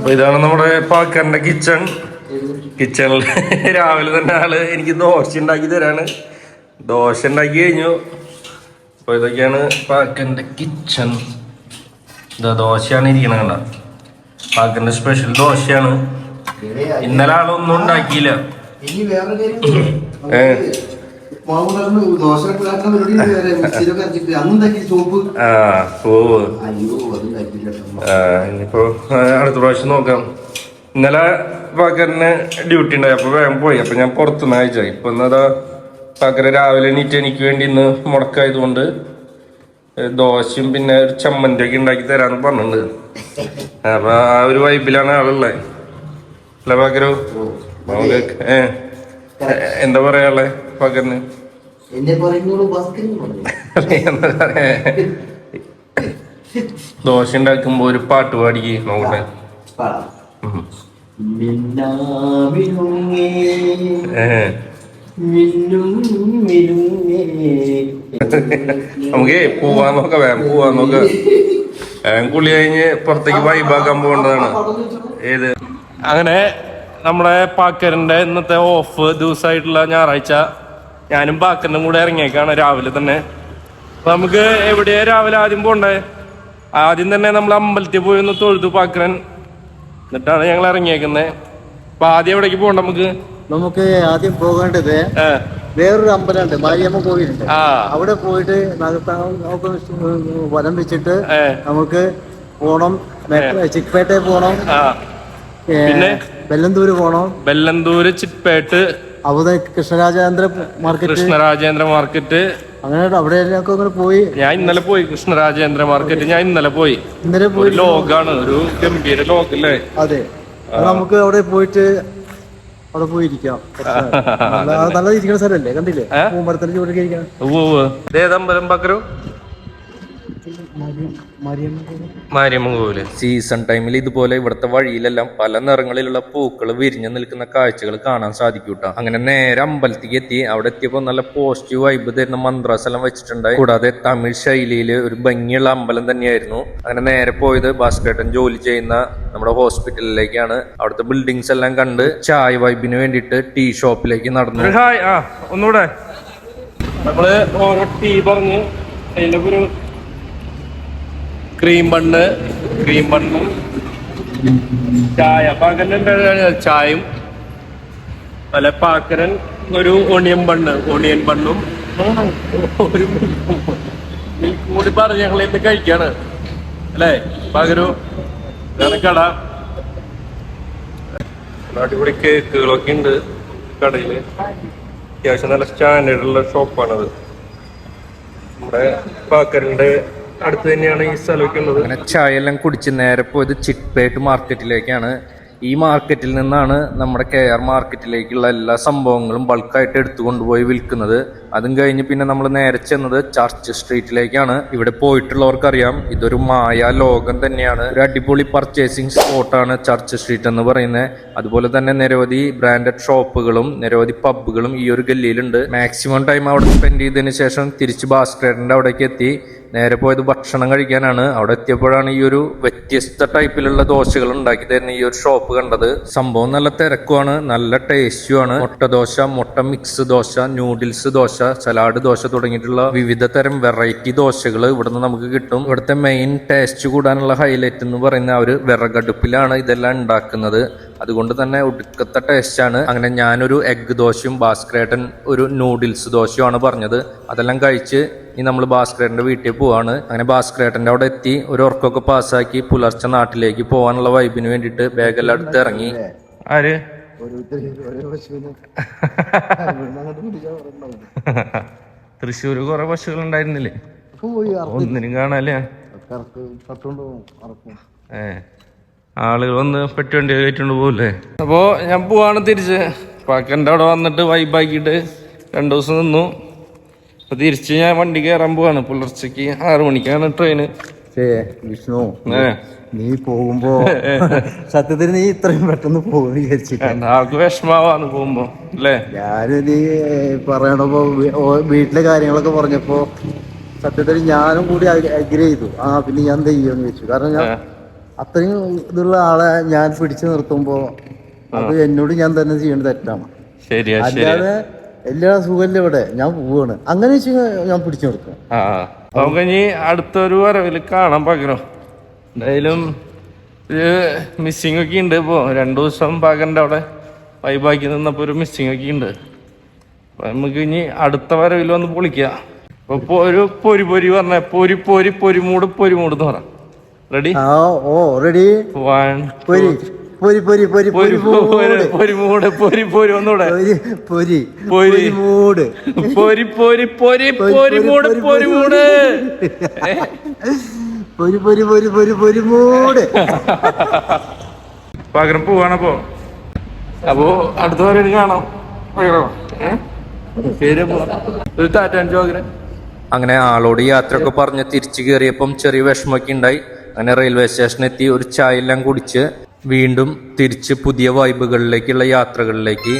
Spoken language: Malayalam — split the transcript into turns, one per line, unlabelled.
അപ്പൊ ഇതാണ് നമ്മുടെ പാക്കറിന്റെ കിച്ചൺ. കിച്ചണിൽ രാവിലെ തന്നെ ആൾ എനിക്ക് ദോശ ഉണ്ടാക്കി തരാണ്. ദോശ ഉണ്ടാക്കി കഴിഞ്ഞു. അപ്പൊ ഇതൊക്കെയാണ് പാക്കറിന്റെ കിച്ചൺ. ഇതാ ദോശയാണ് ഇരിക്കണ കണ്ട. പാക്കറിന്റെ സ്പെഷ്യൽ ദോശയാണ്. ഇന്നലെ ആളൊന്നും ഉണ്ടാക്കിയില്ല.
ഇനി
ഇനിയിപ്പോ അടുത്ത പ്രാവശ്യം നോക്കാം. ഇന്നലെ പാക്കറിന് ഡ്യൂട്ടി ഉണ്ടായി. അപ്പൊ വേഗം പോയി. അപ്പൊ ഞാൻ പുറത്തുനിന്ന് അയച്ചാ ഇപ്പൊ എന്നതാ പാക്കര രാവിലെ എണീറ്റ് എനിക്ക് വേണ്ടി ഇന്ന് മുടക്കായതുകൊണ്ട് ദോശയും പിന്നെ ഒരു ചമ്മന്തി ഒക്കെ ഉണ്ടാക്കി തരാന്ന് പറഞ്ഞിട്ടുണ്ട്. അപ്പൊ ആ ഒരു വൈബിലാണ് ആളുള്ളത്. അല്ല പാക്കരോ ഏ എന്താ പറയാ പകരന്
എന്നെ പറയുന്നോളൂ
ദോശ ഉണ്ടാക്കുമ്പോ ഒരു പാട്ട്
പാടി നോക്കട്ടെ.
നമുക്ക് പോവാൻ നോക്ക വേഗം പോവാൻ നോക്ക. വേഗം കുളി കഴിഞ്ഞ് പുറത്തേക്ക് വൈബാക്കാൻ പോകേണ്ടതാണ്. ഏത്? അങ്ങനെ നമ്മുടെ പാക്കറിന്റെ ഇന്നത്തെ ഓഫ് ദിവസമായിട്ടുള്ള ഞായറാഴ്ച ഞാനും പാക്കറിനും കൂടെ ഇറങ്ങിയേക്കാണ് രാവിലെ തന്നെ. അപ്പൊ നമുക്ക് എവിടെയാ രാവിലെ ആദ്യം പോണ്ടേ? ആദ്യം തന്നെ നമ്മൾ അമ്പലത്തിൽ പോയി ഒന്ന് തൊഴുതു പാക്കരൻ എന്നിട്ടാണ് ഞങ്ങൾ ഇറങ്ങിയേക്കുന്നത് അപ്പൊ ആദ്യം എവിടേക്ക് പോകണ്ട നമുക്ക്?
നമുക്ക് ആദ്യം പോകേണ്ടത് വേറൊരു അമ്പലമുണ്ട് മാരിയമ്മ കോവിലുണ്ട്.
ആ.
അവിടെ പോയിട്ട് വലം വെച്ചിട്ട് നമുക്ക് പോണം. ചിക്പേട്ടയിൽ പോണം.
പിന്നെ?
ബെല്ലന്തൂര് പോണം.
ബെല്ലന്തൂര് ചിറ്റ്പേട്ട്
അവിടെ കൃഷ്ണരാജേന്ദ്ര മാർക്കറ്റ്
കൃഷ്ണരാജേന്ദ്ര മാർക്കറ്റ്
അങ്ങനെ അവിടെ അങ്ങനെ പോയി.
ഞാൻ ഇന്നലെ പോയി കൃഷ്ണരാജേന്ദ്ര മാർക്കറ്റ് ഞാൻ ഇന്നലെ പോയി.
ഇന്നലെ പോയി
ലോകാണ് ഒരു ഗംഭീര ലോക് അല്ലേ
അതെ നമുക്ക് അവിടെ പോയിട്ട് അവിടെ പോയിരിക്കാം. നല്ല ഇരിക്കുന്ന സ്ഥലമല്ലേ? കണ്ടില്ലേ? പൂമരത്തിന്റെ ചൂടൊക്കെ ഇരിക്കാം
ഏതമ്പലം പക്കരു? മാരിയമ്മ കോവിൽ സീസൺ ടൈമിൽ ഇതുപോലെ ഇവിടുത്തെ വഴിയിലെല്ലാം പല നിറങ്ങളിലുള്ള പൂക്കൾ വിരിഞ്ഞു നിൽക്കുന്ന കാഴ്ചകൾ കാണാൻ സാധിക്കും കേട്ടോ അങ്ങനെ നേരെ അമ്പലത്തിലേക്ക് എത്തി. അവിടെ എത്തിയപ്പോൾ നല്ല പോസിറ്റീവ് വൈബ് തരുന്ന മന്ത്രാസലം വെച്ചിട്ടുണ്ടായി കൂടാതെ തമിഴ് ശൈലിയിൽ ഒരു ഭംഗിയുള്ള അമ്പലം തന്നെയായിരുന്നു. അങ്ങനെ നേരെ പോയത് ഭാസ്കരേട്ടൻ ജോലി ചെയ്യുന്ന നമ്മുടെ ഹോസ്പിറ്റലിലേക്കാണ്. അവിടുത്തെ ബിൽഡിങ്സ് എല്ലാം കണ്ട് ചായ വൈബിന് വേണ്ടിട്ട് ടീ ഷോപ്പിലേക്ക് നടന്നു. ഹായ് ആ ഒന്നുകൂടെ നമ്മൾ ഓരോ ടീ പറഞ്ഞ് അതിന്റെ ഒരു ക്രീം ബണ്ണ് ക്രീം ബണ്ണും ചായ പാക്കരൻ ചായയും അല്ല പാക്കരൻ ഒരു ഓണിയൻ ബണ്ണ് ഓണിയൻ ബണ്ണും. ഒരു കൂടി പറഞ്ഞ് ഞങ്ങൾ ഇന്ന് കഴിക്കാണ്. അല്ലേ? പകരു കട. അടിപൊളി കേക്കുകളൊക്കെ ഉണ്ട് കടയിൽ. അത്യാവശ്യം നല്ല സ്റ്റാൻഡേർഡ് ഉള്ള ഷോപ്പാണത് നമ്മുടെ പാക്കറിന്റെ അടുത്ത് തന്നെയാണ് ഈ സ്ഥലമൊക്കെ ഉള്ളത്. അങ്ങനെ ചായ എല്ലാം കുടിച്ച് നേരെ പോയത് ചിറ്റ്പേട്ട് മാർക്കറ്റിലേക്കാണ്. ഈ മാർക്കറ്റിൽ നിന്നാണ് നമ്മുടെ കെ ആർ മാർക്കറ്റിലേക്കുള്ള എല്ലാ സംഭവങ്ങളും ബൾക്കായിട്ട് എടുത്തു കൊണ്ടുപോയി വിൽക്കുന്നത്. അതും കഴിഞ്ഞ് പിന്നെ നമ്മൾ നേരെ ചെന്നത് ചർച്ച് സ്ട്രീറ്റിലേക്കാണ്. ഇവിടെ പോയിട്ടുള്ളവർക്കറിയാം ഇതൊരു മായ ലോകം തന്നെയാണ്. ഒരു അടിപൊളി പർച്ചേസിംഗ് സ്പോട്ടാണ് ചർച്ച് സ്ട്രീറ്റ് എന്ന് പറയുന്നത്. അതുപോലെ തന്നെ നിരവധി ബ്രാൻഡഡ് ഷോപ്പുകളും നിരവധി പബ്ബുകളും ഈ ഒരു ഗല്ലിയിലുണ്ട്. മാക്സിമം ടൈം അവിടെ സ്പെൻഡ് ചെയ്തതിന് ശേഷം തിരിച്ച് ബാസ്കറ്റിന്റെ അവിടേക്ക് എത്തി. നേരെ പോയത് ഭക്ഷണം കഴിക്കാനാണ്. അവിടെ എത്തിയപ്പോഴാണ് ഈ ഒരു വ്യത്യസ്ത ടൈപ്പിലുള്ള ദോശകൾ ഉണ്ടാക്കി തരുന്ന ഈ ഒരു ഷോപ്പ് കണ്ടത്. സംഭവം നല്ല തിരക്കുമാണ് നല്ല ടേസ്റ്റുമാണ് മുട്ട ദോശ മുട്ട mix dosa noodles dosa salad dosa തുടങ്ങിയിട്ടുള്ള വിവിധ തരം വെറൈറ്റി ദോശകൾ ഇവിടുന്ന് നമുക്ക് കിട്ടും. ഇവിടുത്തെ മെയിൻ ടേസ്റ്റ് കൂടാനുള്ള ഹൈലൈറ്റ് എന്ന് പറയുന്ന ഒരു വിറകടുപ്പിലാണ് ഇതെല്ലാം ഉണ്ടാക്കുന്നത്. അതുകൊണ്ട് തന്നെ ഒടുക്കത്തെ ആണ്. അങ്ങനെ ഞാനൊരു എഗ് ദോശയും ഭാസ്കരേട്ടൻ ഒരു നൂഡിൽസ് ദോശയുമാണ് പറഞ്ഞത്. അതെല്ലാം കഴിച്ച് ഇനി നമ്മൾ ഭാസ്കരേട്ടന്റെ വീട്ടിൽ പോവാണ്. അങ്ങനെ ഭാസ്കരേട്ടന്റെ അവിടെ എത്തി. ഒരു ഉറക്കമൊക്കെ പാസ്സാക്കി പുലർച്ചെ നാട്ടിലേക്ക് പോകാനുള്ള വൈബിന് വേണ്ടിയിട്ട് ബാഗെല്ലാം എടുത്ത് ഇറങ്ങി. ആര്? തൃശ്ശൂര് കുറെ പശുക്കൾ ഉണ്ടായിരുന്നില്ലേ ഒന്നിനും കാണാല്ലേ? ഏ. ആളുകൾ വന്ന് പെട്ടിവണ്ടി കയറ്റിണ്ട് പോവില്ലേ? അപ്പോ ഞാൻ പോവാണ് തിരിച്ച്. പാക്കന്റെ അവിടെ വന്നിട്ട് വൈബാക്കിയിട്ട് രണ്ടു ദിവസം നിന്നു. അപ്പൊ തിരിച്ച് ഞാൻ വണ്ടി കയറാൻ പോവാണ്. പുലർച്ചയ്ക്ക് ആറു മണിക്കാണ് ട്രെയിന്
വിഷ്ണു.
ഏ.
നീ പോകുമ്പോ സത്യത്തിൽ നീ ഇത്രയും പെട്ടെന്ന് പോകും വിചാരിച്ചില്ല
ആൾക്ക് വിഷമാവാന്ന് പോകുമ്പോ അല്ലേ?
ഞാൻ നീ പറയണപ്പോ വീട്ടിലെ കാര്യങ്ങളൊക്കെ പറഞ്ഞപ്പോ സത്യത്തിൽ ഞാനും കൂടി അഗ്രി ചെയ്തു. ആ പിന്നെ ഞാൻ എന്ത് ചെയ്യുമെന്ന് ചോദിച്ചു. കാരണം ഞാൻ അത്രയും ഇതുള്ള ആളെ ഞാൻ പിടിച്ചു നിർത്തുമ്പോ അത് എന്നോട് ഞാൻ തന്നെ ചെയ്യേണ്ട തെറ്റാണ്.
ശരിയാ ശരിയാ.
അല്ലാതെ എല്ലാ സുഖമില്ല ഇവിടെ. ഞാൻ പോവാണ്. അങ്ങനെ വെച്ച് ഞാൻ പിടിച്ചു നിർത്തും.
നമുക്ക് ഇനി അടുത്തൊരു വരവിൽ കാണാൻ പകരം. എന്തായാലും ഒരു മിസ്സിങ് ഒക്കെ ഉണ്ട് ഇപ്പോൾ രണ്ടു ദിവസം പകലിന്റെ അവിടെ വൈബാക്കി നിന്നപ്പോൾ ഒരു മിസ്സിങ് ഒക്കെ ഉണ്ട്. നമുക്ക് ഇനി അടുത്ത വരവിൽ വന്ന് പൊളിക്കുക ഇപ്പൊ ഒരു പൊരി പൊരി പറഞ്ഞ പൊരി പൊരി പൊരിമൂട് പൊരിമൂട് എന്ന് പറ റെഡി
ഓ റെഡി
വൺ
പൊരി പൊരി പൊരി പൊരി
പൊരി
മൂട്.
പൊരി പൊരി ഒന്നുകൂടെ.
പൊരി പൊരി മൂട്.
പൊരി പൊരി പൊരി പൊരിമൂട് പൊരിമൂട്
പൊരി പൊരി പൊരി പൊരി പൊരി മൂട്
പകരം പോവാണപ്പോ അപ്പോ. അടുത്ത വരെ കാണാം? ശരി ഒരു അങ്ങനെ ആളോട് യാത്ര യാത്രയൊക്കെ പറഞ്ഞ് തിരിച്ചു കയറിയപ്പം ചെറിയ വിഷമമൊക്കെ ഉണ്ടായി. അങ്ങനെ റെയിൽവേ സ്റ്റേഷനിൽ എത്തി ഒരു ചായ എല്ലാം കുടിച്ച് വീണ്ടും തിരിച്ച് പുതിയ വൈബുകളിലേക്കുള്ള യാത്രകളിലേക്ക്